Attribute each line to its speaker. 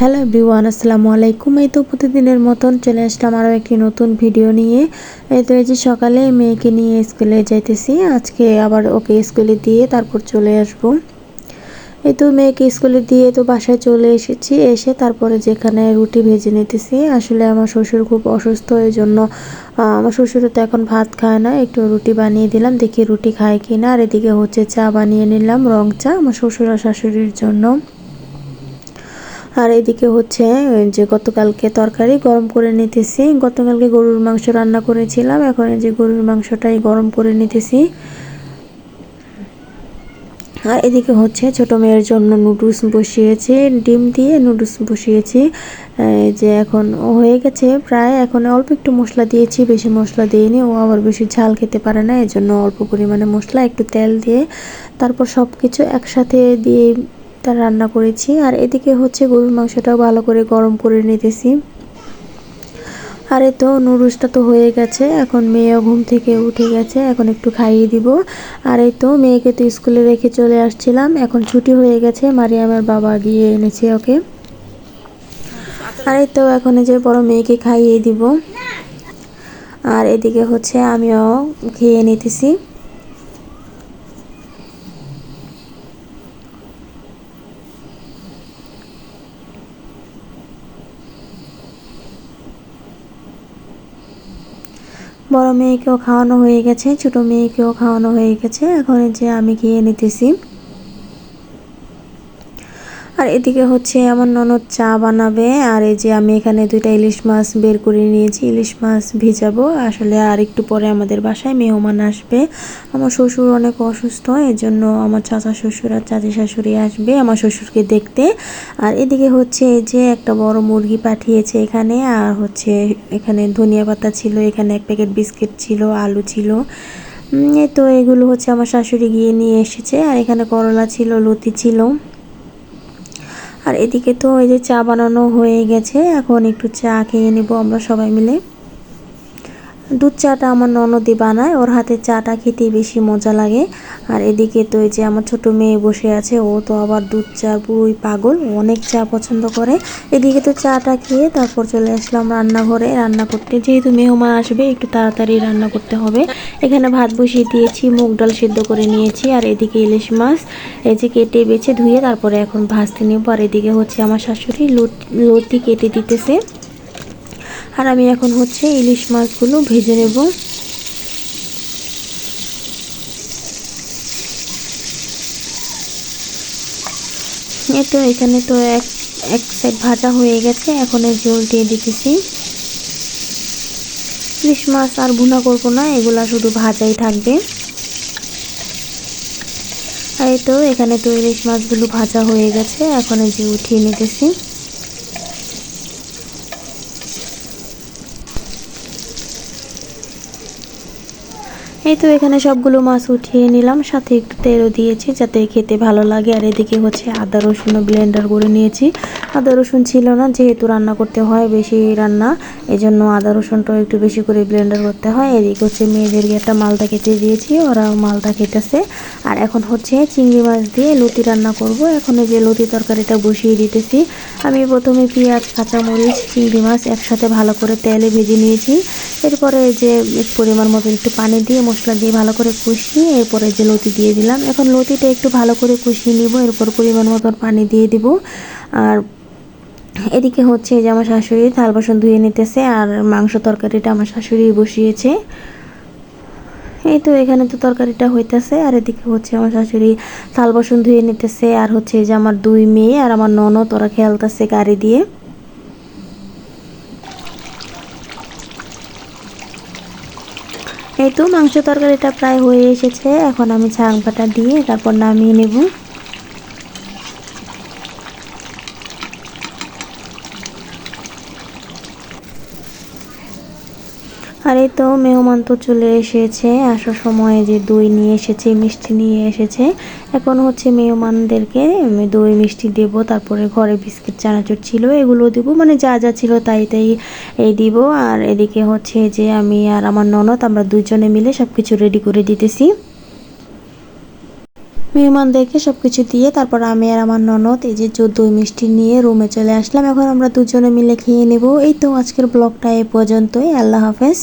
Speaker 1: Hello everyone আসসালামু আলাইকুম। এই তো প্রতিদিনের মতন চলে আসলাম আরও একটি নতুন ভিডিও নিয়ে। এই তো এই যে সকালে মেয়েকে নিয়ে স্কুলে যাইতেছি, আজকে আবার ওকে স্কুলে দিয়ে তারপর চলে আসব। এই তো মেয়েকে স্কুলে দিয়ে তো বাসায় চলে এসেছি, এসে তারপরে যেখানে রুটি ভেজে নিতেছি। আসলে আমার শ্বশুর খুব অসুস্থ, এই জন্য আমার শ্বশুর তো এখন ভাত খায় না, একটু রুটি বানিয়ে দিলাম, দেখি রুটি খায় কি না আর এদিকে হচ্ছে চা বানিয়ে নিলাম, রং চা, আমার শ্বশুর আর শাশুড়ির জন্য। আর এদিকে হচ্ছে যে গতকালকে তরকারি গরম করে নিতেছি। গতকালকে গরুর মাংস রান্না করেছিলাম, এখন যে গরুর মাংসটাই গরম করে নিতেছি। আর এদিকে হচ্ছে, ছোট মেয়ের জন্য নুডলস বসিয়েছি, ডিম দিয়ে নুডলস বসিয়েছি। যে এখন হয়ে গেছে, প্রায় এখন অল্প একটু মশলা দিয়েছি, বেশি মশলা দিইনি। ও আবার বেশি ঝাল খেতে পারে না এই জন্য অল্প পরিমাণে মশলা, একটু তেল দিয়ে, তারপর সব কিছু একসাথে দিয়ে তা রান্না করেছি, আর এদিকে হচ্ছে গরুর মাংসটাও ভালো করে গরম করে নিতেছি। আর তো নুডলসটা তো হয়ে গেছে, এখন মেয়েও ঘুম থেকে উঠে গেছে, এখন একটু খাইয়ে দিব। আর এই তো মেয়েকে তো স্কুলে রেখে চলে আসছিলাম, এখন ছুটি হয়ে গেছে, মারিয়ামের বাবা গিয়ে এনেছে ওকে। আর এই তো এখন যে বড় মেয়েকে খাইয়ে দিব। আর এদিকে হচ্ছে আমিও খেয়ে নিতেছি। বড় মেয়েকেও খাওয়ানো হয়ে গেছে, ছোট মেয়েকেও খাওয়ানো হয়ে গেছে। এখন যে আমি খেয়ে নিতেছি। আর এদিকে হচ্ছে আমার ননদ চা বানাবে। আর এই যে আমি এখানে দুইটা ইলিশ মাছ বের করে নিয়েছি, ইলিশ মাছ ভিজাবো। আসলে আর একটু পরে আমাদের বাসায় মেহমান আসবে। আমার শ্বশুর অনেক অসুস্থ এই জন্য আমার চাচা শ্বশুর আর চাচি শাশুড়ি আসবে আমার শ্বশুরকে দেখতে। আর এদিকে হচ্ছে এই যে একটা বড় মুরগি পাঠিয়েছে এখানে, আর হচ্ছে এখানে ধনিয়া পাতা ছিল, এখানে এক প্যাকেট বিস্কিট ছিল, আলু ছিল। তো এগুলো হচ্ছে আমার শাশুড়ি গিয়ে নিয়ে এসেছে। আর এখানে করলা ছিল, লতি ছিল। আর এদিকে তো ওই যে চা বানানো হয়ে গেছে, এখন একটু চা খেয়ে নেব আমরা সবাই মিলে। দুধ চাটা আমার ননদি বানায়, ওর হাতে চাটা খেতে বেশি মজা লাগে। আর এদিকে তো এই যে আমার ছোট মেয়ে বসে আছে, ও তো আবার দুধ চা পুরোই পাগল অনেক চা পছন্দ করে। এদিকে তো চাটা খেয়ে তারপর চলে আসলাম রান্নাঘরে, রান্না করতে। যেহেতু মেহমান আসবে, একটু তাড়াতাড়ি রান্না করতে হবে। এখানে ভাত বসিয়ে দিয়েছি, মুগ ডাল সিদ্ধ করে নিয়েছি, আর এদিকে ইলিশ মাছ, এই যে কেটে বেছে ধুয়ে তারপরে এখন ভাজতে নেব। আর এদিকে হচ্ছে আমার শাশুড়ি লুটি কেটে দিতেছে। আর আমি এখন হচ্ছে ইলিশ মাছগুলো ভেজে নেব। এই তো এখানে তো এক এক সাইড ভাজা হয়ে গেছে, এখন এর ঝোল দিয়ে দিতেছি। ইলিশ মাছ আর ভুনা করব না, এগুলা শুধু ভাজাই থাকবে। আর এই তো এখানে তো ইলিশ মাছগুলো ভাজা হয়ে গেছে, এখন যে উঠিয়ে নিতেছি। এই তো এখানে সবগুলো মাছ উঠিয়ে নিলাম। সাথে একটু তেলও দিয়েছি যাতে খেতে ভালো লাগে। আর এদিকে হচ্ছে আদা, রসুন ব্লেন্ডার করে নিয়েছি। আদা, রসুন ছিল না, যেহেতু রান্না করতে হয় বেশি রান্না এই জন্য আদা, রসুনটাও একটু বেশি করে ব্লেন্ডার করতে হয়। এদিকে হচ্ছে মেয়েদেরকে একটা মালটা কেটে দিয়েছি, ওরা মালটা খেতেছে। আর এখন হচ্ছে চিংড়ি মাছ দিয়ে লতি রান্না করব। এখন যে লতি তরকারিটা বসিয়ে দিতেছি। আমি প্রথমে পেঁয়াজ, কাঁচামরিচ, চিংড়ি মাছ একসাথে ভালো করে তেলে ভেজে নিয়েছি। এরপরে যে পরিমাণ মতো একটু পানি দিয়ে মশলা দিয়ে ভালো করে কষিয়ে এরপরে যে লতি দিয়ে দিলাম। এখন লতিটা একটু ভালো করে কষিয়ে নিব, এরপর পরিমাণ মতন পানি দিয়ে দিব। আর এদিকে হচ্ছে যে আমার শাশুড়ি থাল বাসন ধুয়ে নিতেছে, আর মাংস তরকারিটা আমার শাশুড়ি বসিয়েছে। এই তো এখানে তো তরকারিটা হইতেছে, আর এদিকে হচ্ছে আমার শাশুড়ি থাল বাসন ধুয়ে নিতেছে, আর হচ্ছে যে আমার দুই মেয়ে আর আমার ননদ, ওরা খেলতেছে গাড়ি দিয়ে। এই তো মাংস তরকারিটা প্রায় হয়ে এসেছে এখন আমি ঝাঁকবাটা দিয়ে তারপর নামিয়ে নেব। আর এই তো মেহমান তো চলে এসেছে। আসার সময় যে দই নিয়ে এসেছে, মিষ্টি নিয়ে এসেছে। এখন হচ্ছে মেহমানদেরকে দই, মিষ্টি দেব, তারপরে ঘরে বিস্কিট, চানাচুর ছিল, এগুলো দিব। মানে যা যা ছিল তাই তাই এই দিব। আর এদিকে হচ্ছে যে আমি আর আমার ননদ, আমরা দুজনে মিলে সব কিছু রেডি করে দিতেছি। মেহমানদেরকে সব কিছু দিয়ে তারপর আমি আর আমার ননদ, এই যে দই মিষ্টি নিয়ে রুমে চলে আসলাম। এখন আমরা দুজনে মিলে খেয়ে নেব। এই তো আজকের ব্লগটা এ পর্যন্তই। আল্লাহ হাফেজ।